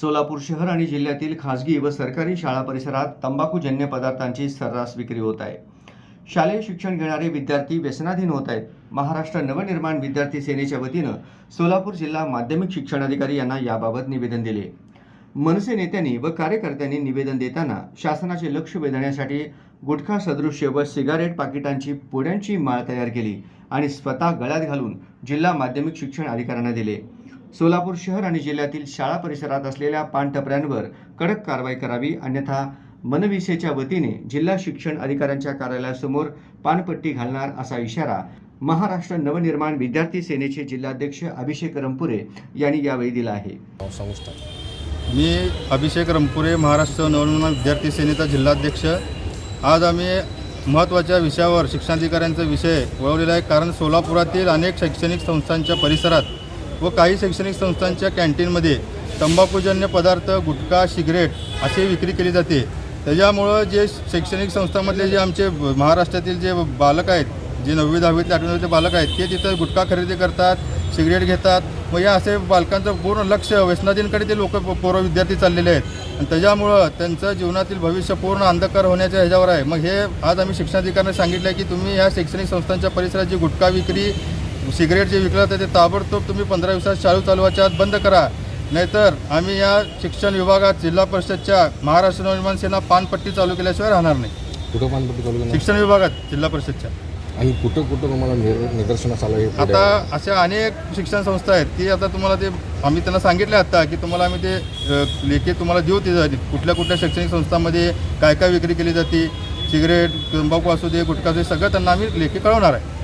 सोलापूर शहर आणि जिल्ह्यातील खासगी व सरकारी शाळा परिसरात तंबाखूजन्य पदार्थांची सर्रास विक्री होत आहे. शालेय शिक्षण घेणारे विद्यार्थी व्यसनाधीन होत आहेत. महाराष्ट्र नवनिर्माण विद्यार्थी सेनेच्या वतीनं सोलापूर जिल्हा माध्यमिक शिक्षणाधिकारी यांना याबाबत निवेदन दिले. मनसे नेत्यांनी व कार्यकर्त्यांनी निवेदन देताना शासनाचे लक्ष वेधण्यासाठी गुटखा सदृश्य व सिगारेट पाकिटांची पुड्यांची माळ तयार केली आणि स्वतः गळ्यात घालून जिल्हा माध्यमिक शिक्षण अधिकाऱ्यांना दिले. सोलापूर शहर आणि जिल्ह्यातील शाळा परिसरात असलेल्या पानटपऱ्यांवर कडक कारवाई करावी अन्यथा मनविसेच्या वतीने जिल्हा शिक्षण अधिकाऱ्यांच्या कार्यालयासमोर पानपट्टी घालणार असा इशारा महाराष्ट्र नवनिर्माण विद्यार्थी सेनेचे जिल्हाध्यक्ष अभिषेक रंपुरे यांनी यावेळी दिला आहे. मी अभिषेक रंपुरे महाराष्ट्र नवनिर्माण विद्यार्थी सेनेचा जिल्हाध्यक्ष. आज आम्ही महत्त्वाच्या विषयावर शिक्षणाधिकाऱ्यांचा विषय वळवलेला आहे. कारण सोलापुरातील अनेक शैक्षणिक संस्थांच्या परिसरात व काही शैक्षणिक संस्थांच्या कॅन्टीनमध्ये तंबाखूजन्य पदार्थ गुटखा सिगरेट अशी विक्री केली जाते. त्याच्यामुळं जे शैक्षणिक संस्थांमधले जे आमचे महाराष्ट्रातील जे बालक आहेत जे नववी दहावीतले आठवीतले बालक आहेत ते तिथं गुटखा खरेदी करतात सिगरेट घेतात. मग या असे बालकांचं पूर्ण लक्ष व्यसनाधीनकडे ते लोक पोरं विद्यार्थी चाललेले आहेत. आणि त्याच्यामुळं त्यांचं जीवनातील भविष्य पूर्ण अंधकार होण्याच्या ह्याच्यावर आहे. मग हे आज आम्ही शिक्षणाधिकाऱ्यांना सांगितलं आहे की तुम्ही या शैक्षणिक संस्थांच्या परिसरात जी गुटखा विक्री सिगरेट जे विकलं ते ताबडतोब तुम्ही पंधरा दिवसात शाळू चालवायच्या आत बंद करा. नाहीतर आम्ही या शिक्षण विभागात जिल्हा परिषदच्या महाराष्ट्र नवनिर्माण सेना पानपट्टी चालू केल्याशिवाय राहणार नाही. कुठं पानपट्टी चालू शिक्षण विभागात जिल्हा परिषदच्या. आणि कुठं कुठं तुम्हाला निर- निदर्शनास आलं हे पुढे? आता अशा अनेक शिक्षण संस्था आहेत की आता तुम्हाला ते आम्ही त्यांना सांगितले आता की तुम्हाला आम्ही ते अ, लेखी तुम्हाला देऊ ते जाते कुठल्या कुठल्या शैक्षणिक संस्थांमध्ये काय काय विक्री केली जाते? सिगरेट तंबाखू असू दे गुटखा असू दे सगळं त्यांना आम्ही लेखी कळवणार आहे.